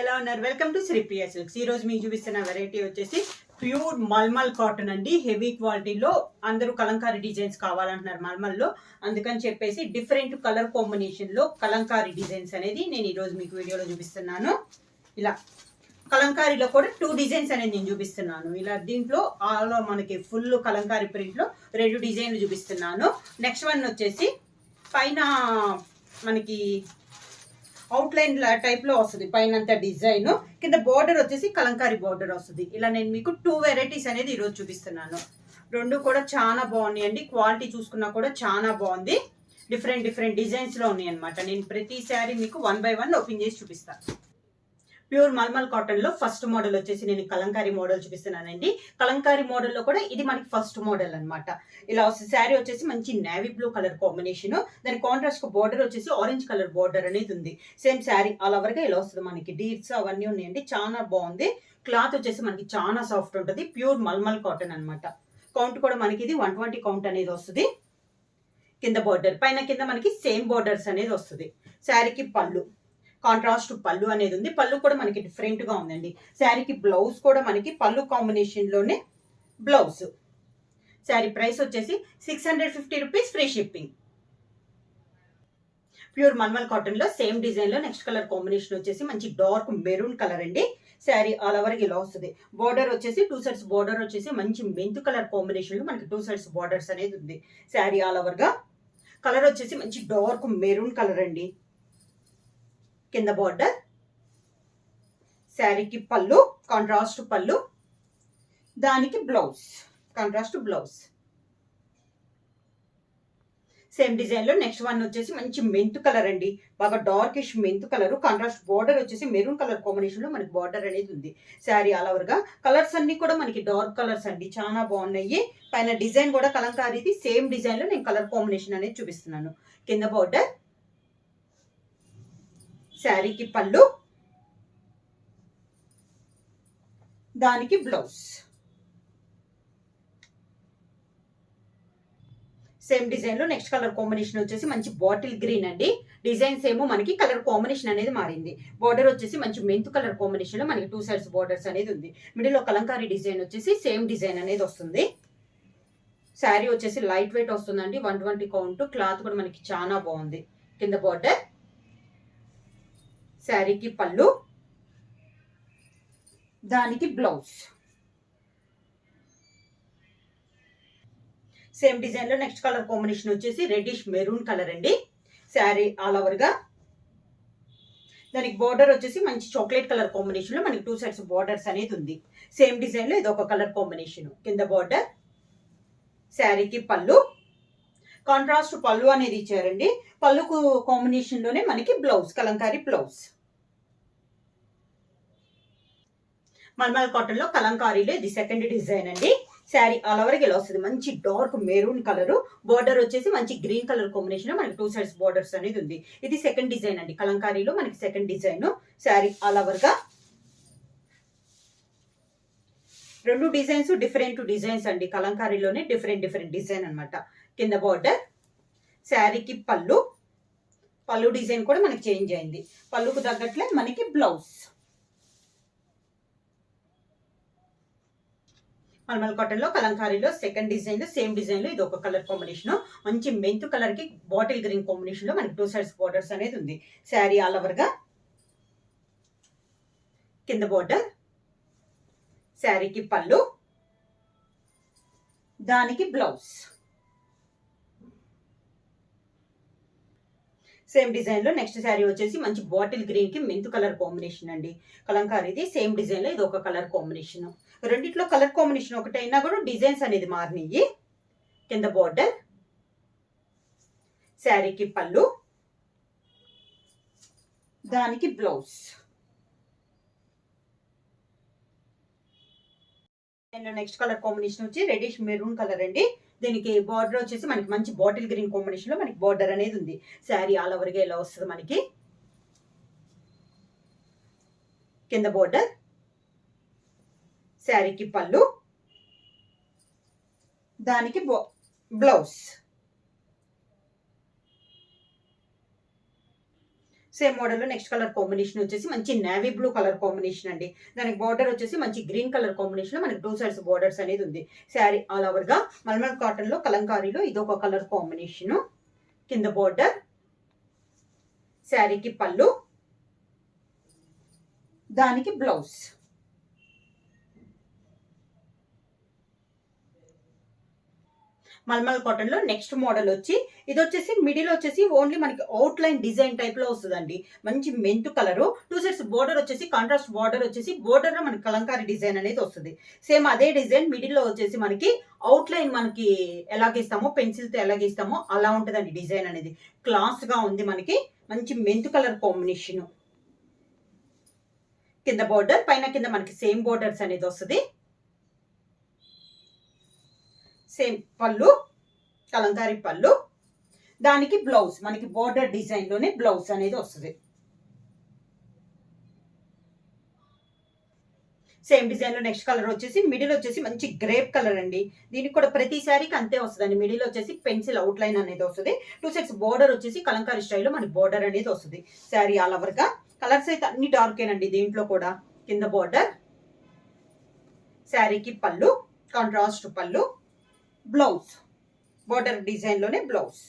ఎలా ఉన్నారు? Welcome to Sripriya silks ఈ రోజు మీకు చూపిస్తున్న వెరైటీ వచ్చేసి ప్యూర్ మల్మల్ కాటన్ అండి. హెవీ క్వాలిటీలో అందరూ కలంకారీ డిజైన్స్ కావాలంటున్నారు మల్మల్లో. అందుకని చెప్పేసి డిఫరెంట్ కలర్ కాంబినేషన్లో కలంకారీ డిజైన్స్ అనేది నేను ఈరోజు మీకు వీడియోలో చూపిస్తున్నాను. ఇలా కలంకారీలో కూడా టూ డిజైన్స్ అనేది నేను చూపిస్తున్నాను. ఇలా దీంట్లో ఆల్ మనకి ఫుల్ కలంకారీ ప్రింట్లో రెండు డిజైన్లు చూపిస్తున్నాను. నెక్స్ట్ వన్ వచ్చేసి పైన మనకి అవుట్లైన్ టైప్లో వస్తుంది పైన అంతా డిజైన్ కింద బార్డర్ వచ్చేసి కలంకారీ బార్డర్ వస్తుంది. ఇలా నేను మీకు టూ వెరైటీస్ అనేది ఈరోజు చూపిస్తున్నాను. రెండు కూడా చాలా బాగున్నాయండి క్వాలిటీ చూసుకున్నా కూడా చాలా బాగుంది. డిఫరెంట్ డిఫరెంట్ డిజైన్స్లో ఉన్నాయి అనమాట నేను ప్రతి శారీ మీకు వన్ బై వన్ ఓపెన్ చేసి చూపిస్తాను ప్యూర్ మల్మల్ కాటన్లో ఫస్ట్ మోడల్ వచ్చేసి నేను కలంకారీ మోడల్ చూపిస్తున్నానండి. కలంకారీ మోడల్లో కూడా ఇది మనకి ఫస్ట్ మోడల్ అనమాట ఇలా వస్తుంది. శారీ వచ్చేసి మంచి నేవీ బ్లూ కలర్ కాంబినేషన్ దాని కాంట్రాస్ట్ బోర్డర్ వచ్చేసి ఆరెంజ్ కలర్ బోర్డర్ అనేది ఉంది. సేమ్ శారీ ఆల్ ఓవర్గా ఇలా వస్తుంది మనకి. డీప్స్ అవన్నీ ఉన్నాయండి. చాలా బాగుంది. క్లాత్ వచ్చేసి మనకి చాలా సాఫ్ట్ ఉంటుంది. ప్యూర్ మల్మల్ కాటన్ అన్నమాట. కౌంట్ కూడా మనకి ఇది వన్ ట్వంటీ కౌంట్ అనేది వస్తుంది. కింద బోర్డర్ పైన కింద మనకి సేమ్ బోర్డర్స్ అనేది వస్తుంది. శారీకి పళ్ళు. కాంట్రాస్ట్ పళ్ళు అనేది ఉంది. పళ్ళు కూడా మనకి డిఫరెంట్గా ఉందండి. శారీకి బ్లౌజ్ కూడా మనకి పళ్ళు కాంబినేషన్లోనే బ్లౌజ్ శారీ ప్రైస్ వచ్చేసి six hundred fifty rupees free shipping pure malmal కాటన్లో సేమ్ డిజైన్లో నెక్స్ట్ కలర్ కాంబినేషన్ వచ్చేసి మంచి డార్క్ మెరూన్ కలర్ అండి. శారీ ఆల్ ఓవర్ ఇలా వస్తుంది. బార్డర్ వచ్చేసి టూ సైడ్స్ బార్డర్ వచ్చేసి మంచి మెంతు కలర్ కాంబినేషన్లో మనకి టూ సైడ్స్ బార్డర్స్ అనేది ఉంది. శారీ ఆల్ ఓవర్గా. కలర్ వచ్చేసి మంచి డార్క్ మెరూన్ కలర్ అండి. కింద బార్డర్ శారీకి పళ్ళు కాంట్రాస్ట్ పళ్ళు దానికి బ్లౌజ్ కాంట్రాస్ట్ బ్లౌజ్ సేమ్ డిజైన్లో నెక్స్ట్ వన్ వచ్చేసి మంచి మెంతు కలర్ అండి. బాగా డార్కిష్ మెంతు కలర్ కాంట్రాస్ట్ బార్డర్ వచ్చేసి మెరూన్ కలర్ కాంబినేషన్లో మనకి బార్డర్ అనేది ఉంది. శారీ ఆల్ ఓవర్గా కలర్స్ అన్నీ కూడా మనకి డార్క్ కలర్స్ అండి. చాలా బాగున్నాయి. పైన డిజైన్ కూడా కలంకారీది. సేమ్ డిజైన్లో నేను కలర్ కాంబినేషన్ అనేది చూపిస్తున్నాను. కింద బార్డర్ శారీకి పళ్ళు దానికి బ్లౌజ్. సేమ్ డిజైన్లో నెక్స్ట్ కలర్ కాంబినేషన్ వచ్చేసి మంచి బాటిల్ గ్రీన్ అండి. డిజైన్స్ ఏమో మనకి కలర్ కాంబినేషన్ అనేది మారింది. బార్డర్ వచ్చేసి మంచి మెంతు కలర్ కాంబినేషన్లో మనకి టూ సైడ్స్ బార్డర్స్ అనేది ఉంది. మిడిల్లో కలంకారీ డిజైన్ వచ్చేసి సేమ్ డిజైన్ అనేది వస్తుంది. శారీ వచ్చేసి లైట్ వెయిట్ వస్తుందండి. వన్ ట్వంటీ కౌంట్ క్లాత్ కూడా మనకి చాలా బాగుంది. కింద బార్డర్ శారీకి పళ్ళు దానికి బ్లౌజ్. సేమ్ డిజైన్లో నెక్స్ట్ కలర్ కాంబినేషన్ వచ్చేసి రెడ్డిష్ మెరూన్ కలర్ అండి. శారీ ఆల్ ఓవర్గా దానికి బార్డర్ వచ్చేసి మంచి చాక్లెట్ కలర్ కాంబినేషన్లో మనకి టూ సైడ్స్ బార్డర్స్ అనేది ఉంది. సేమ్ డిజైన్లో ఇది ఒక కలర్ కాంబినేషన్ కింద బార్డర్ శారీకి పళ్ళు కాంట్రాస్ట్ పళ్ళు అనేది ఇచ్చారండి. పళ్ళుకు కాంబినేషన్లోనే మనకి బ్లౌజ్ కలంకారీ బ్లౌజ్ మల్మల్ కాటన్లో కలంకారీలో ఇది సెకండ్ డిజైన్ అండి. శారీ ఆల్ ఓవర్ ఇలా వస్తుంది. మంచి డార్క్ మెరూన్ కలర్ బార్డర్ వచ్చేసి మంచి గ్రీన్ కలర్ కాంబినేషన్లో మనకి టూ సైడ్స్ బార్డర్స్ అనేది ఉంది. ఇది సెకండ్ డిజైన్ అండి. కలంకారీలో మనకి సెకండ్ డిజైన్ శారీ ఆల్ ఓవర్గా. రెండు డిజైన్స్ డిఫరెంట్ డిజైన్స్ అండి. కలంకారీలోనే డిఫరెంట్ డిఫరెంట్ డిజైన్ అన్నమాట. కింద బార్డర్ శారీకి పళ్ళు. పళ్ళు డిజైన్ కూడా మనకి చేంజ్ అయింది. పళ్ళుకు తగ్గట్లే మనకి బ్లౌజ్ మల్మల్ కాటన్లో కలంకారీలో సెకండ్ డిజైన్లో సేమ్ డిజైన్లో ఇది ఒక కలర్ కాంబినేషన్ మంచి మెంతు కలర్కి బాటిల్ గ్రీన్ కాంబినేషన్లో మనకి టూ సైడ్స్ బార్డర్స్ అనేది ఉంది. శారీ ఆల్ ఓవర్గా కింద బార్డర్ శారీకి పళ్ళు. దానికి బ్లౌజ్ సేమ్ డిజైన్లో నెక్స్ట్ శారీ వచ్చేసి మంచి బాటిల్ గ్రీన్కి మెంతు కలర్ కాంబినేషన్ అండి. కలంకారీది సేమ్ డిజైన్లో ఇది ఒక కలర్ కాంబినేషన్ రెండిట్లో కలర్ కాంబినేషన్ ఒకటైనా కూడా డిజైన్స్ అనేది మారినాయి. కింద బార్డర్ శారీకి పళ్ళు దానికి బ్లౌజ్ నెక్స్ట్ కలర్ కాంబినేషన్ వచ్చి రెడిష్ మెరూన్ కలర్ అండి. దీనికి బార్డర్ వచ్చేసి మనకి మంచి బాటిల్ గ్రీన్ కాంబినేషన్లో మనకి బార్డర్ అనేది ఉంది. శారీ ఆల్ ఓవర్గా ఎలా ఇలా వస్తుంది మనకి? కింద బార్డర్ శారీకి పళ్ళు. దానికి బ్లౌజ్ సేమ్ మోడల్లో నెక్స్ట్ కలర్ కాంబినేషన్ వచ్చేసి మంచి నేవీ బ్లూ కలర్ కాంబినేషన్ అండి. దానికి బార్డర్ వచ్చేసి మంచి గ్రీన్ కలర్ కాంబినేషన్లో మనకి టూ సైడ్స్ బార్డర్స్ అనేది ఉంది. శారీ ఆల్ ఓవర్గా మల్మల్ కాటన్లో కలంకారీలో ఇది ఒక కలర్ కాంబినేషన్ కింద బార్డర్ శారీకి పళ్ళు దానికి బ్లౌజ్ మల్మల్ కాటన్లో నెక్స్ట్ మోడల్ వచ్చి ఇది వచ్చేసి మిడిల్ వచ్చేసి ఓన్లీ మనకి అవుట్ లైన్ డిజైన్ టైప్లో వస్తుందండి. మంచి మెంతు కలర్ టూ సైడ్స్ బోర్డర్ వచ్చేసి కాంట్రాస్ట్ బోర్డర్ వచ్చేసి బోర్డర్లో మనకి కలంకారీ డిజైన్ అనేది వస్తుంది. సేమ్ అదే డిజైన్ మిడిల్లో వచ్చేసి మనకి అవుట్ లైన్ మనకి ఎలాగిస్తామో పెన్సిల్తో ఎలాగిస్తామో అలా ఉంటుందండి డిజైన్ అనేది. క్లాస్గా ఉంది మనకి మంచి మెంతు కలర్ కాంబినేషన్ కింద బోర్డర్ పైన కింద మనకి సేమ్ బోర్డర్స్ అనేది వస్తుంది. సేమ్ పళ్ళు కలంకారీ పళ్ళు. దానికి బ్లౌజ్ మనకి బోర్డర్ డిజైన్లోనే బ్లౌజ్ అనేది వస్తుంది. సేమ్ డిజైన్లో నెక్స్ట్ కలర్ వచ్చేసి మిడిల్ వచ్చేసి మంచి గ్రేప్ కలర్ అండి. దీనికి కూడా ప్రతిసారికి అంతే వస్తుందండి. మిడిల్ వచ్చేసి పెన్సిల్ అవుట్ లైన్ అనేది వస్తుంది. టూ సైడ్స్ బోర్డర్ వచ్చేసి కలంకారీ స్టైల్లో మనకి బోర్డర్ అనేది వస్తుంది. శారీ ఆల్ ఓవర్గా కలర్స్ అయితే అన్ని డార్కేనండి దీంట్లో కూడా. కింద బోర్డర్ శారీకి పళ్ళు కాంట్రాస్ట్ పళ్ళు. బ్లౌజ్ బోర్డర్ డిజైన్లోనే బ్లౌజ్.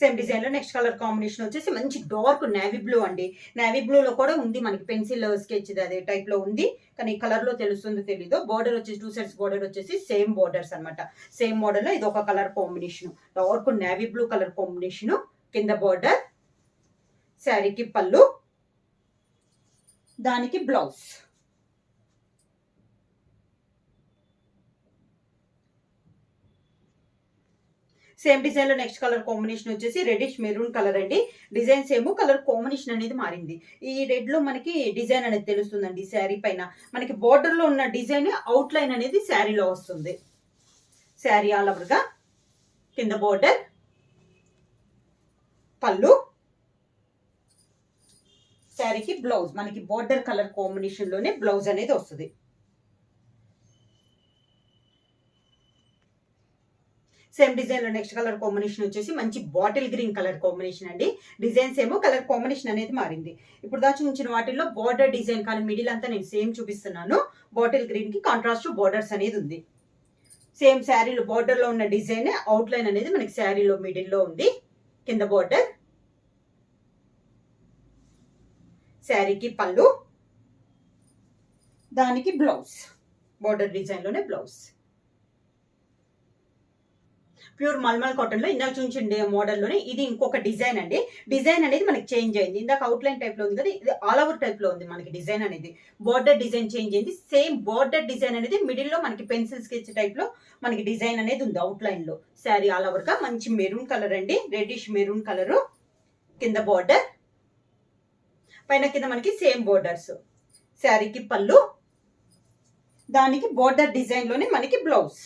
సేమ్ డిజైన్లో నెక్స్ట్ కలర్ కాంబినేషన్ వచ్చేసి మంచి డార్క్ నేవీ బ్లూ అండి. నేవీ బ్లూలో కూడా ఉంది మనకి పెన్సిల్ స్కెచ్ అదే టైప్లో ఉంది. కానీ కలర్లో తెలుస్తుందో తెలీదు బోర్డర్ వచ్చేసి టూ సైడ్స్ బోర్డర్ వచ్చేసి సేమ్ బోర్డర్స్ అన్నమాట. సేమ్ మోడల్లో ఇది ఒక colour combination dark navy blue colour combination కింద బోర్డర్ శారీకి పళ్ళు దానికి బ్లౌజ్ సేమ్ డిజైన్లో నెక్స్ట్ కలర్ కాంబినేషన్ వచ్చేసి రెడిష్ మెరూన్ కలర్ అండి. డిజైన్ సేమ్ కలర్ కాంబినేషన్ అనేది మారింది. ఈ రెడ్లో మనకి డిజైన్ అనేది తెలుస్తుందండి శారీ పైన. మనకి బార్డర్లో ఉన్న డిజైన్ అవుట్ లైన్ అనేది శారీలో వస్తుంది. శారీ ఆల్ ఓవర్గా కింద బార్డర్ పళ్ళు. శారీకి బ్లౌజ్ మనకి బార్డర్ కలర్ కాంబినేషన్లోనే బ్లౌజ్ అనేది వస్తుంది. సేమ్ డిజైన్లో నెక్స్ట్ కలర్ కాంబినేషన్ వచ్చేసి మంచి బాటిల్ గ్రీన్ కలర్ కాంబినేషన్ అండి. డిజైన్స్ ఏమో కలర్ కాంబినేషన్ అనేది మారింది. ఇప్పుడు దాచి ఉంచిన వాటిల్లో బార్డర్ డిజైన్ కానీ మిడిల్ అంతా నేను సేమ్ చూపిస్తున్నాను. బాటిల్ గ్రీన్కి కాంట్రాస్ట్ బార్డర్స్ అనేది ఉంది. సేమ్ శారీలో బార్డర్లో ఉన్న డిజైన్ అవుట్లైన్ అనేది మనకి శారీలో మిడిల్లో ఉంది. కింద బార్డర్ శారీకి పళ్ళు. దానికి బ్లౌజ్ బార్డర్ డిజైన్లోనే బ్లౌజ్ ప్యూర్ మల్మల్ కాటన్లో ఇందాక చూపించండి మోడల్లోనే ఇది ఇంకొక డిజైన్ అండి. డిజైన్ అనేది మనకి చేంజ్ అయింది. ఇందాక అవుట్లైన్ టైప్లో టైప్లో ఉంది కదా ఇది ఆల్ ఓవర్ టైప్లో ఉంది మనకి డిజైన్ అనేది. బార్డర్ డిజైన్ చేంజ్ అయింది. సేమ్ బార్డర్ డిజైన్ అనేది మిడిల్లో మనకి పెన్సిల్ స్కెచ్ టైప్లో మనకి డిజైన్ అనేది ఉంది అవుట్లైన్లో లో. శారీ ఆల్ ఓవర్గా మంచి మెరూన్ కలర్ అండి. రెడ్డిష్ మెరూన్ కలరు కింద బార్డర్ పైన కింద మనకి సేమ్ బోర్డర్స్ శారీకి పళ్ళు. దానికి బోర్డర్ డిజైన్లోనే మనకి బ్లౌజ్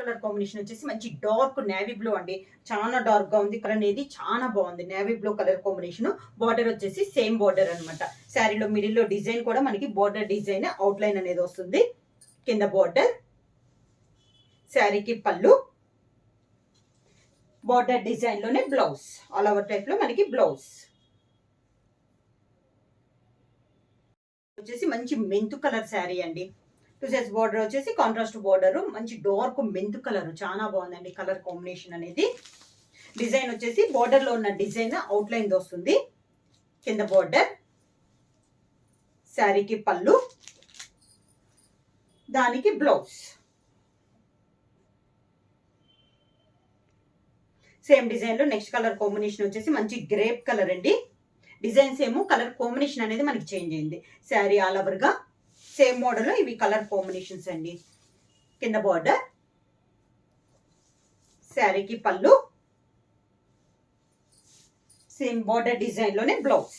కలర్ కాంబినేషన్ వచ్చేసి మంచి డార్క్ నేవీ బ్లూ అండి. చాలా డార్క్గా ఉంది. కలర్ అనేది చాలా బాగుంది. Navy blue colour combination. Border వచ్చేసి సేమ్ బార్డర్ అనమాట శారీలో మిడిల్లో డిజైన్ కూడా మనకి బార్డర్ డిజైన్ అవుట్ లైన్ అనేది వస్తుంది. కింద బార్డర్. శారీకి పళ్ళు. బార్డర్ డిజైన్లోనే బ్లౌజ్. ఆల్ ఓవర్ టైప్లో మనకి బ్లౌజ్. వచ్చేసి మంచి మెంతు కలర్ శారీ అండి. టూ సైడ్స్ బార్డర్ వచ్చేసి కాంట్రాస్ట్ బార్డర్ మంచి డార్క్ మెంతు కలర్ చాలా బాగుందండి కలర్ కాంబినేషన్ అనేది. డిజైన్ వచ్చేసి బార్డర్లో ఉన్న డిజైన్ అవుట్ లైన్ వస్తుంది. కింద బార్డర్ శారీకి పళ్ళు దానికి బ్లౌజ్ సేమ్ డిజైన్లో నెక్స్ట్ కలర్ కాంబినేషన్ వచ్చేసి మంచి గ్రేప్ కలర్ అండి. డిజైన్స్ ఏమో కలర్ కాంబినేషన్ అనేది మనకి చేంజ్ అయింది. శారీ ఆల్ ఓవర్గా సేమ్ మోడల్ ఇవి కలర్ కాంబినేషన్స్ అండి. కింద బార్డర్ శారీకి పళ్ళు సేమ్ బార్డర్ డిజైన్లోనే బ్లౌజ్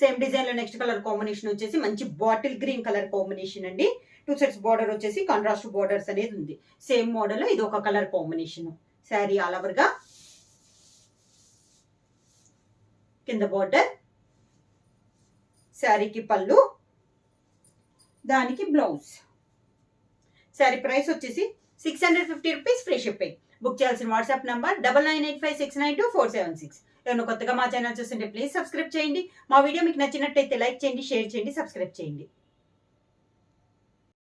సేమ్ డిజైన్లో నెక్స్ట్ కలర్ కాంబినేషన్ వచ్చేసి మంచి బాటిల్ గ్రీన్ కలర్ కాంబినేషన్ అండి. టూ సెట్స్ బార్డర్ వచ్చేసి కాంట్రాస్ట్ బార్డర్స్ అనేది ఉంది. సేమ్ మోడల్ ఇది ఒక కలర్ కాంబినేషన్ శారీ ఆల్ ఓవర్గా కింద బార్డర్ శారీకి పళ్ళు దానికి బ్లౌజ్. శారీ ప్రైస్ వచ్చేసి six hundred fifty rupees free shipping. Book చేయాల్సిన WhatsApp number double nine eight five six nine two four seven six. ఎవరైనా కొత్తగా మా ఛానల్ చూస్తుంటే ప్లీజ్ సబ్స్క్రైబ్ చేయండి. మా వీడియో మీకు నచ్చినట్టయితే లైక్ చేయండి షేర్ చేయండి సబ్స్క్రైబ్ చేయండి.